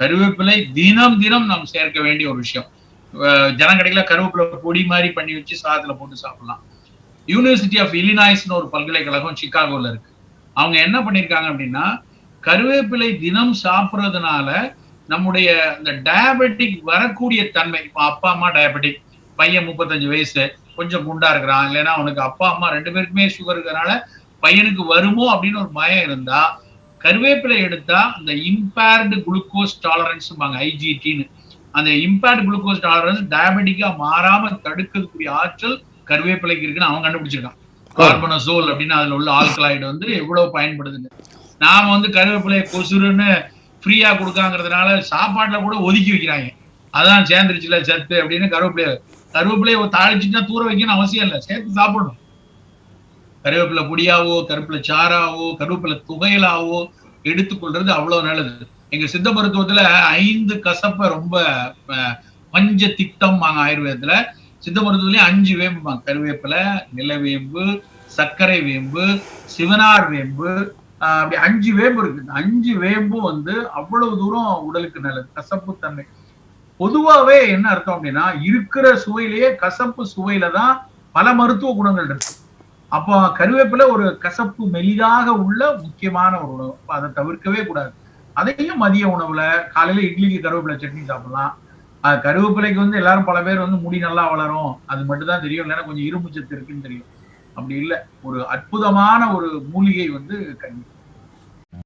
கருவேப்பிலை தினம் தினம் நாம் சேர்க்க வேண்டிய ஒரு விஷயம். அஹ் கருவேப்பிலை பொடி மாதிரி பண்ணி வச்சு சாதத்துல போட்டு சாப்பிடலாம். யூனிவர்சிட்டி ஆஃப் இலினாய்ஸ்னு ஒரு பல்கலைக்கழகம் சிக்காகோல இருக்கு. அவங்க என்ன பண்ணிருக்காங்க அப்படின்னா கருவேப்பிலை தினம் சாப்பிட்றதுனால நம்முடைய இந்த டயபெட்டிக் வரக்கூடிய தன்மை இப்போ அப்பா அம்மா டயபெட்டிக் பையன் முப்பத்தஞ்சு வயசு கொஞ்சம் குண்டா இருக்கிறான் இல்லைன்னா அவனுக்கு அப்பா அம்மா ரெண்டு பேருக்குமே சுகர் இருக்கிறனால பையனுக்கு வருமோ அப்படின்னு ஒரு பயம் இருந்தா கருவேப்பிலை எடுத்தா அந்த இம்பேர்டு குளுக்கோஸ் டாலரன்ஸ்பாங்க ஐஜிடின்னு அந்த இம்பேர்டு குளுக்கோஸ் டாலரன்ஸ் டயபெட்டிக்கா மாறாம தடுக்கக்கூடிய ஆற்றல் கருவேப்பிலைக்கு இருக்குன்னு அவன் கண்டுபிடிச்சிருக்கான். கார்பனசோல் அப்படின்னு அதுல உள்ள ஆல்கலாய்டு வந்து எவ்வளவு பயன்படுதுன்னு. நாம வந்து கருவேப்பிலையை கொசுருன்னு ஃப்ரீயா கொடுக்காங்கிறதுனால சாப்பாட்டுல கூட ஒதுக்கி வைக்கிறாங்க. அதான் சேர்ந்துருச்சுல சத்து அப்படின்னு கருவேப்பிலைய. கருவேப்பிலையை தாளிச்சுட்டா தூர வைக்கணும் அவசியம் இல்லை. சேர்த்து சாப்பிடணும். கருவேப்பிலை பொடியாவோ கருவேப்பிலை சாராவோ கருவேப்பிலை துவையலாவோ எடுத்துக்கொள்றது அவ்வளவு நல்லது. எங்க சித்த மருத்துவத்துல ஐந்து கசப்பை ரொம்ப பஞ்ச திட்டம் வாங்க ஆயுர்வேதத்துல. சித்த மருத்துவத்திலேயே அஞ்சு வேம்பு கருவேப்பிலை நிலவேம்பு சர்க்கரை வேம்பு சிவனார் வேம்பு ஆஹ் அப்படி அஞ்சு வேம்பு இருக்கு. அஞ்சு வேம்பும் வந்து அவ்வளவு தூரம் உடலுக்கு நல்லது. கசப்பு தன்மை. பொதுவாவே என்ன அர்த்தம் அப்படின்னா இருக்கிற சுவையிலேயே கசப்பு சுவையில தான் பல மருத்துவ குணங்கள் இருக்கு. அப்போ கருவேப்பிலை ஒரு கசப்பு மெலிதாக உள்ள முக்கியமான ஒரு உணவு. அதை தவிர்க்கவே கூடாது. அதையும் மதிய உணவுல காலையில இட்லிக்கு கருவேப்பிலை சட்னி சாப்பிடலாம். அது கருவேப்பிலைக்கு வந்து எல்லாரும் பல பேர் வந்து முடி நல்லா வளரும். அது மட்டும் தான் தெரியும். இல்லைன்னா கொஞ்சம் இரும்பு சத்து இருக்குன்னு தெரியும். அப்படி இல்லை. ஒரு அற்புதமான ஒரு மூலிகை வந்து கருவேப்பிலை